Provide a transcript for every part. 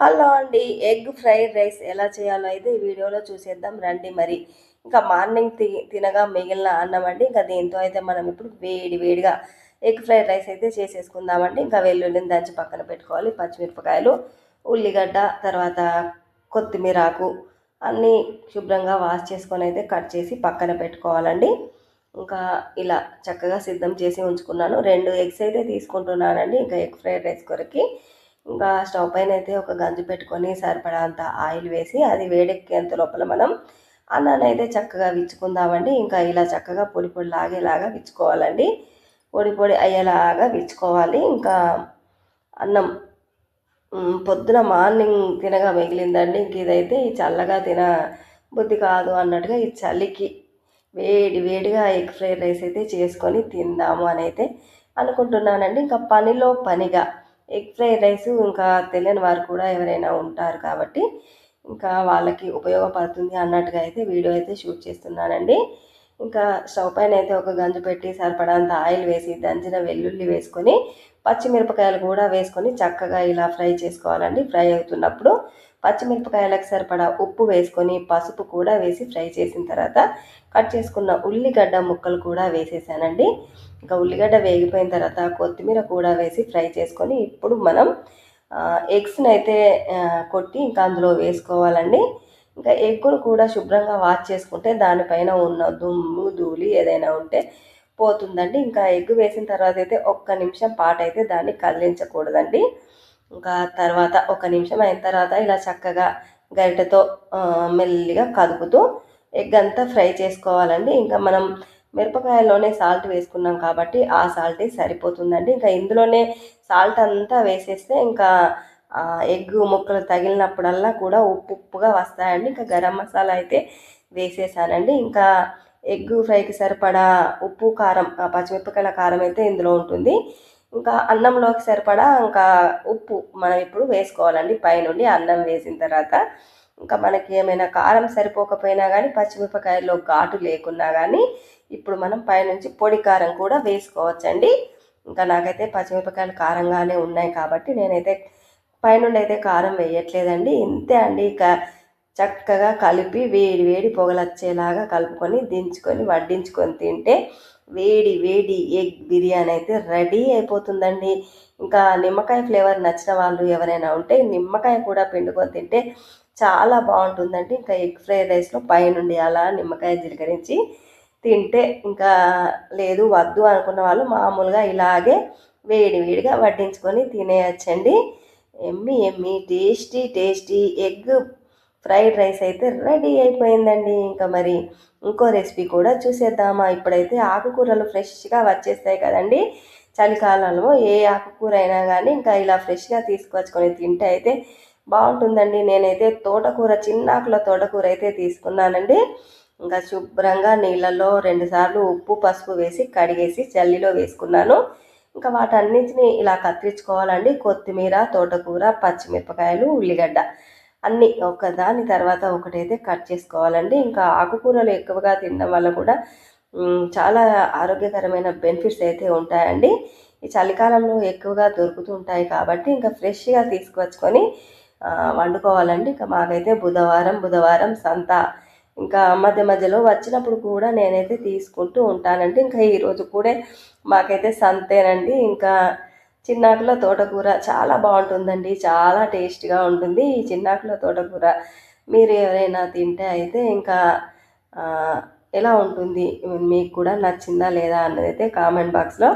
Hello అండి egg fried rice ఎలా చేయాలో అయితే ఈ వీడియోలో చూసేద్దాం. రండి మరి. ఇంకా మార్నింగ్ తి తినగా మిగిలిన అన్నం అండి. ఇంకా దీంతో అయితే మనం ఇప్పుడు వేడి వేడిగా ఎగ్ ఫ్రైడ్ రైస్ అయితే చేసేసుకుందామండి. ఇంకా వెల్లుల్లిని దంచి పక్కన పెట్టుకోవాలి. పచ్చిమిరపకాయలు ఉల్లిగడ్డ తర్వాత కొత్తిమీరాకు అన్నీ శుభ్రంగా వాష్ చేసుకొని అయితే కట్ చేసి పక్కన పెట్టుకోవాలండి. ఇంకా ఇలా చక్కగా సిద్ధం చేసి ఉంచుకున్నాను. రెండు ఎగ్స్ అయితే తీసుకుంటున్నానండి. ఇంకా ఎగ్ ఫ్రైడ్ రైస్ కొరకి ఇంకా స్టవ్ పైన అయితే ఒక గంజు పెట్టుకొని సరిపడంత ఆయిల్ వేసి అది వేడెక్కేంత లోపల మనం అన్నాన్ని అయితే చక్కగా విచ్చుకుందామండి. ఇంకా ఇలా చక్కగా పొడి పొడి లాగేలాగా విచ్చుకోవాలండి. పొడి పొడి అయ్యేలాగా విచ్చుకోవాలి. ఇంకా అన్నం పొద్దున మార్నింగ్ తినగా మిగిలిందండి. ఇంక ఇదైతే ఈ చల్లగా తిన బుద్ధి కాదు అన్నట్టుగా ఈ చలికి వేడి వేడిగా ఎగ్ ఫ్రైడ్ రైస్ అయితే చేసుకొని తిందాము అని అయితే అనుకుంటున్నానండి. ఇంకా పనిలో పనిగా ఎగ్ ఫ్రైడ్ రైస్ ఇంకా తెలియని వారు కూడా ఎవరైనా ఉంటారు కాబట్టి ఇంకా వాళ్ళకి ఉపయోగపడుతుంది అన్నట్టుగా అయితే వీడియో అయితే షూట్ చేస్తున్నానండి. ఇంకా స్టవ్ పైన అయితే ఒక గంజు పెట్టి సరిపడంత ఆయిల్ వేసి దంచిన వెల్లుల్లి వేసుకొని పచ్చిమిరపకాయలు కూడా వేసుకొని చక్కగా ఇలా ఫ్రై చేసుకోవాలండి. ఫ్రై అవుతున్నప్పుడు పచ్చిమిరపకాయలకు సరిపడా ఉప్పు వేసుకొని పసుపు కూడా వేసి ఫ్రై చేసిన తర్వాత కట్ చేసుకున్న ఉల్లిగడ్డ ముక్కలు కూడా వేసేసానండి. ఇంకా ఉల్లిగడ్డ వేగిపోయిన తర్వాత కొత్తిమీర కూడా వేసి ఫ్రై చేసుకొని ఇప్పుడు మనం ఎగ్స్ని అయితే కొట్టి ఇంకా అందులో వేసుకోవాలండి. ఇంకా ఎగ్గును కూడా శుభ్రంగా వాష్ చేసుకుంటే దానిపైన ఉన్న దుమ్ము ధూళి ఏదైనా ఉంటే పోతుందండి. ఇంకా ఎగ్ వేసిన తర్వాత అయితే ఒక్క నిమిషం పాటు అయితే దాన్ని కదిలించకూడదండి. ఇంకా తర్వాత ఒక నిమిషం అయిన తర్వాత ఇలా చక్కగా గరిటెతో మెల్లిగా కదుపుతూ ఎగ్ అంతా ఫ్రై చేసుకోవాలండి. ఇంకా మనం మిరపకాయల్లోనే సాల్ట్ వేసుకున్నాం కాబట్టి ఆ సాల్టే సరిపోతుందండి. ఇంకా ఇందులోనే సాల్ట్ అంతా వేసేస్తే ఇంకా ఎగ్ ముక్కలు తగిలినప్పుడల్లా కూడా ఉప్పు ఉప్పుగా వస్తాయండి. ఇంకా గరం మసాలా అయితే వేసేసానండి. ఇంకా ఎగ్ ఫ్రైకి సరిపడా ఉప్పు కారం ఆ, పచ్చిమిరపకాయల కారం అయితే ఇందులో ఉంటుంది. ఇంకా అన్నంలోకి సరిపడా ఇంకా ఉప్పు మనం ఇప్పుడు వేసుకోవాలండి. పైనుండి అన్నం వేసిన తర్వాత ఇంకా మనకి ఏమైనా కారం సరిపోకపోయినా కానీ పచ్చిమిరపకాయల్లో ఘాటు లేకున్నా కానీ ఇప్పుడు మనం పైనుంచి పొడి కారం కూడా వేసుకోవచ్చండి. ఇంకా నాకైతే పచ్చిమిరపకాయలు కారంగానే ఉన్నాయి కాబట్టి నేనైతే పైనుండి అయితే కారం వేయట్లేదండి. ఇంతే అండి. ఇక చక్కగా కలిపి వేడి వేడి పొగలొచ్చేలాగా కలుపుకొని దించుకొని వడ్డించుకొని తింటే వేడి వేడి ఎగ్ బిర్యానీ అయితే రెడీ అయిపోతుందండి. ఇంకా నిమ్మకాయ ఫ్లేవర్ నచ్చిన వాళ్ళు ఎవరైనా ఉంటే నిమ్మకాయ కూడా పిండుకొని తింటే చాలా బాగుంటుందండి. ఇంకా ఎగ్ ఫ్రైడ్ రైస్లో పైనుండి అలా నిమ్మకాయ జీలకరించి తింటే ఇంకా లేదు వద్దు అనుకున్న వాళ్ళు మామూలుగా ఇలాగే వేడి వేడిగా వడ్డించుకొని తినేయచ్చండి. Yummy yummy tasty tasty egg fried rice అయితే రెడీ అయిపోయిందండి. ఇంకా మరి ఇంకో రెసిపీ కూడా చూసేద్దామా? ఇప్పుడైతే ఆకుకూరలు ఫ్రెష్గా వచ్చేస్తాయి కదండి. చలికాలంలో ఏ ఆకుకూర అయినా కానీ ఇంకా ఇలా ఫ్రెష్గా తీసుకొచ్చుకొని తింటే అయితే బాగుంటుందండి. నేనైతే తోటకూర చిన్నాకుల తోటకూర అయితే తీసుకున్నానండి. ఇంకా శుభ్రంగా నీళ్ళలో రెండుసార్లు ఉప్పు పసుపు వేసి కడిగేసి చల్లిలో వేసుకున్నాను. ఇంకా వాటన్నిటిని ఇలా కత్తిరించుకోవాలండి. కొత్తిమీర తోటకూర పచ్చిమిరపకాయలు ఉల్లిగడ్డ అన్నీ ఒకదాని తర్వాత ఒకటైతే కట్ చేసుకోవాలండి. ఇంకా ఆకుకూరలు ఎక్కువగా తినడం వల్ల కూడా చాలా ఆరోగ్యకరమైన బెనిఫిట్స్ అయితే ఉంటాయండి. ఈ చలికాలంలో ఎక్కువగా దొరుకుతుంటాయి కాబట్టి ఇంకా ఫ్రెష్గా తీసుకొచ్చుకొని వండుకోవాలండి. ఇంకా మాకైతే బుధవారం బుధవారం సంత. ఇంకా మధ్య మధ్యలో వచ్చినప్పుడు కూడా నేనైతే తీసుకుంటూ ఉంటానండి. ఇంకా ఈరోజు కూడా మాకైతే సంతేనండి. ఇంకా చిన్నాకుల తోటకూర చాలా బాగుంటుందండి. చాలా టేస్ట్గా ఉంటుంది ఈ చిన్నాకుల తోటకూర. మీరు ఎవరైనా తింటే అయితే ఇంకా ఎలా ఉంటుంది? మీకు కూడా నచ్చిందా లేదా అన్నది అయితే కామెంట్ బాక్స్లో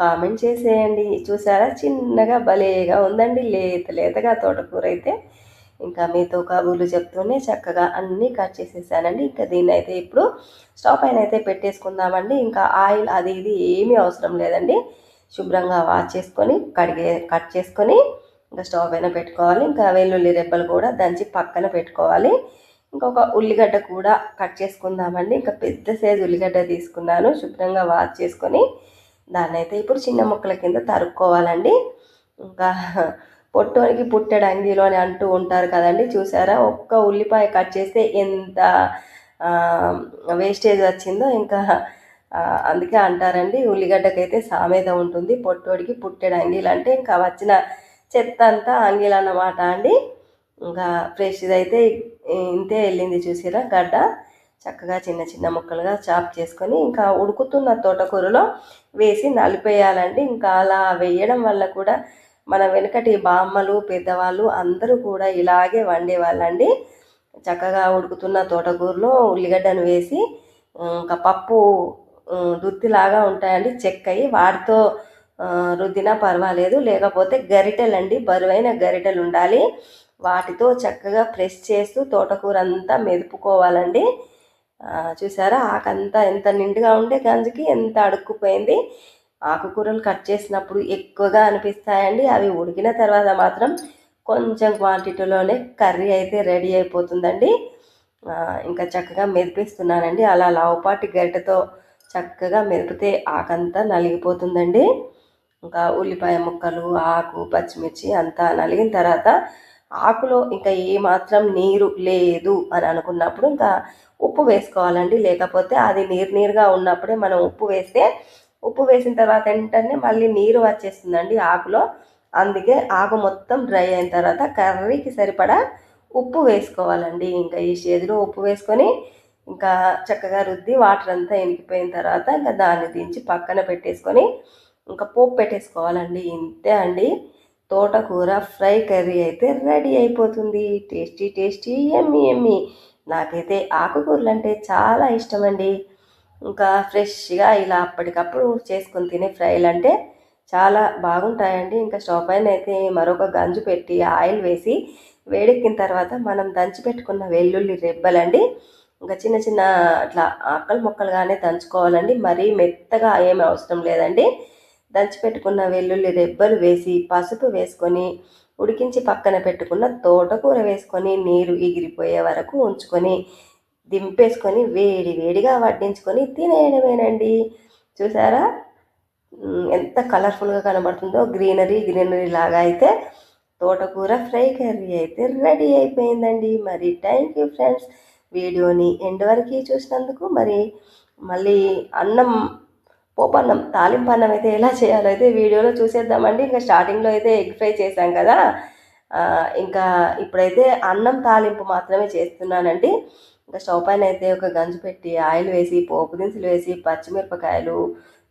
కామెంట్ చేసేయండి. చూసారా? చిన్నగా భలేగా ఉందండి. లేత లేతగా తోటకూర అయితే. ఇంకా మీతో కబుర్లు చెప్తూనే చక్కగా అన్నీ కట్ చేసేసానండి. ఇంకా దీన్ని అయితే ఇప్పుడు స్టవ్ పైన అయితే పెట్టేసుకుందామండి. ఇంకా ఆయిల్ అది ఇది ఏమీ అవసరం లేదండి. శుభ్రంగా వాష్ చేసుకొని కడిగే కట్ చేసుకొని ఇంకా స్టవ్ పైన పెట్టుకోవాలి. ఇంకా వెల్లుల్లి రెబ్బలు కూడా దంచి పక్కన పెట్టుకోవాలి. ఇంకొక ఉల్లిగడ్డ కూడా కట్ చేసుకుందామండి. ఇంకా పెద్ద సైజు ఉల్లిగడ్డ తీసుకున్నాను. శుభ్రంగా వాష్ చేసుకొని దాన్ని అయితే ఇప్పుడు చిన్న ముక్కల కింద తరుక్కోవాలండి. ఇంకా పొట్టోనికి పుట్టెడు అంగిలో అని అంటూ ఉంటారు కదండి చూసారా? ఒక్క ఉల్లిపాయ కట్ చేస్తే ఎంత వేస్టేజ్ వచ్చిందో ఇంకా అందుకే అంటారండి ఉల్లిగడ్డకైతే సామెత ఉంటుంది పొట్టోడికి పుట్టెడు అంగీలు అంటే ఇంకా వచ్చిన చెత్త అంతా అంగీలు అన్నమాట అండి. ఇంకా ఫ్రెష్ది అయితే ఇంతే వెళ్ళింది చూసిరా గడ్డ. చక్కగా చిన్న చిన్న ముక్కలుగా చాప్ చేసుకొని ఇంకా ఉడుకుతున్న తోటకూరలో వేసి నలిపేయాలండి. ఇంకా అలా వేయడం వల్ల కూడా మన వెనుకటి బామ్మలు పెద్దవాళ్ళు అందరూ కూడా ఇలాగే వండేవాళ్ళండి. చక్కగా ఉడుకుతున్న తోటకూరలో ఉల్లిగడ్డను వేసి ఇంకా పప్పు దుత్తిలాగా ఉంటాయండి. చెక్కయి వాటితో రుద్దినా పర్వాలేదు. లేకపోతే గరిటెలండి. బరువైన గరిటెలు ఉండాలి వాటితో చక్కగా ప్రెస్ చేస్తూ తోటకూర అంతా మెదుపుకోవాలండి చూసారా? ఆకంతా ఎంత నిండుగా ఉండే గంజికి ఎంత అడుక్కుపోయింది. ఆకుకూరలు కట్ చేసినప్పుడు ఎక్కువగా అనిపిస్తాయండి. అవి ఉడికిన తర్వాత మాత్రం కొంచెం క్వాంటిటీలోనే కర్రీ అయితే రెడీ అయిపోతుందండి. ఇంకా చక్కగా మెదిపిస్తున్నానండి. అలా లావుపాటి గరిటెతో చక్కగా మెదిపితే ఆకంతా నలిగిపోతుందండి. ఇంకా ఉల్లిపాయ ముక్కలు ఆకు పచ్చిమిర్చి అంతా నలిగిన తర్వాత ఆకులో ఇంకా ఏమాత్రం నీరు లేదు అని అనుకున్నప్పుడు ఇంకా ఉప్పు వేసుకోవాలండి. లేకపోతే అది నీరు నీరుగా ఉన్నప్పుడే మనం ఉప్పు వేస్తే ఉప్పు వేసిన తర్వాత వెంటనే మళ్ళీ నీరు వచ్చేస్తుందండి ఆకులో. అందుకే ఆకు మొత్తం డ్రై అయిన తర్వాత కర్రీకి సరిపడా ఉప్పు వేసుకోవాలండి. ఇంకా ఈ స్టేజ్లో ఉప్పు వేసుకొని ఇంకా చక్కగా రుద్ది వాటర్ అంతా ఎనికిపోయిన తర్వాత ఇంకా దాన్ని దించి పక్కన పెట్టేసుకొని ఇంకా పోపు పెట్టేసుకోవాలండి. ఇంతే అండి. తోటకూర ఫ్రై కర్రీ అయితే రెడీ అయిపోతుంది. Tasty tasty yummy yummy. నాకైతే ఆకుకూరలు అంటే చాలా ఇష్టమండి. అండి ఇంకా ఫ్రెష్గా ఇలా అప్పటికప్పుడు చేసుకొని తినే ఫ్రైలు అంటే చాలా బాగుంటాయండి. ఇంకా స్టవ్ పైన అయితే మరొక గంజు పెట్టి ఆయిల్ వేసి వేడెక్కిన తర్వాత మనం దంచి పెట్టుకున్న వెల్లుల్లి రెబ్బలండి. ఇంకా చిన్న చిన్న అట్లా ఆకలి మొక్కలుగానే దంచుకోవాలండి. మరీ మెత్తగా ఏమి అవసరం లేదండి. దంచి పెట్టుకున్న వెల్లుల్లి రెబ్బలు వేసి పసుపు వేసుకొని ఉడికించి పక్కన పెట్టుకున్న తోటకూర వేసుకొని నీరు ఎగిరిపోయే వరకు ఉంచుకొని దింపేసుకొని వేడి వేడిగా వడ్డించుకొని తినేయడమేనండి. చూసారా? ఎంత కలర్ఫుల్గా కనబడుతుందో. గ్రీనరీ గ్రీనరీ లాగా అయితే తోటకూర ఫ్రై కర్రీ అయితే రెడీ అయిపోయిందండి. మరి థ్యాంక్ యూ ఫ్రెండ్స్ వీడియోని ఎండ్ వరకు చూసినందుకు మరి మళ్ళీ అన్నం పోపన్నం తాలింపు అన్నం అయితే ఎలా చేయాలో అయితే వీడియోలో చూసేద్దామండి. ఇంకా స్టార్టింగ్లో అయితే ఎగ్ ఫ్రై చేశాం కదా. ఇంకా ఇప్పుడైతే అన్నం తాలింపు మాత్రమే చేస్తున్నానండి. ఇంకా స్టవ్ పైన అయితే ఒక గంజు పెట్టి ఆయిల్ వేసి పోపు దినుసులు వేసి పచ్చిమిరపకాయలు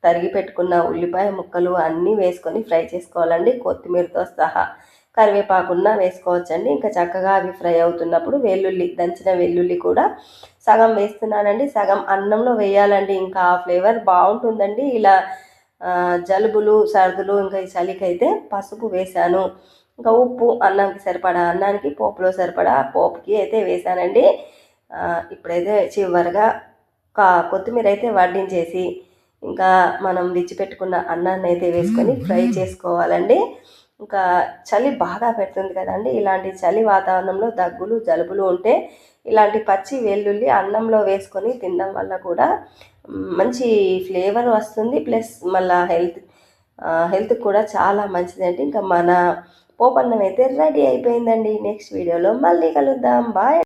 తరిగి పెట్టుకున్న ఉల్లిపాయ ముక్కలు అన్నీ వేసుకొని ఫ్రై చేసుకోవాలండి. కొత్తిమీరతో సహా కరివేపాకున్నా వేసుకోవచ్చండి. ఇంకా చక్కగా అవి ఫ్రై అవుతున్నప్పుడు వెల్లుల్లి దంచిన వెల్లుల్లి కూడా సగం వేస్తున్నానండి. సగం అన్నంలో వేయాలండి. ఇంకా ఆ ఫ్లేవర్ బాగుంటుందండి. ఇలా జలుబులు సర్దులు ఇంకా ఈ చలికైతే పసుపు వేశాను. ఇంకా ఉప్పు అన్నానికి సరిపడా అన్నానికి పోపులో సరిపడా పోపుకి అయితే వేసానండి ఇప్పుడైతే చివరిగా కొత్తిమీర అయితే వడ్డించేసి ఇంకా మనం విచ్చిపెట్టుకున్న అన్నాన్ని అయితే వేసుకొని ఫ్రై చేసుకోవాలండి. ఇంకా చలి బాగా పెడుతుంది కదండి. ఇలాంటి చలి వాతావరణంలో దగ్గులు జలుబులు ఉంటే ఇలాంటి పచ్చి వెల్లుల్లి అన్నంలో వేసుకొని తినడం వల్ల కూడా మంచి ఫ్లేవర్ వస్తుంది. ప్లస్ మళ్ళీ హెల్త్ హెల్త్ కూడా చాలా మంచిదండి. ఇంకా మన పోపన్నం అయితే రెడీ అయిపోయిందండి. నెక్స్ట్ వీడియోలో మళ్ళీ కలుద్దాం. బాయ్.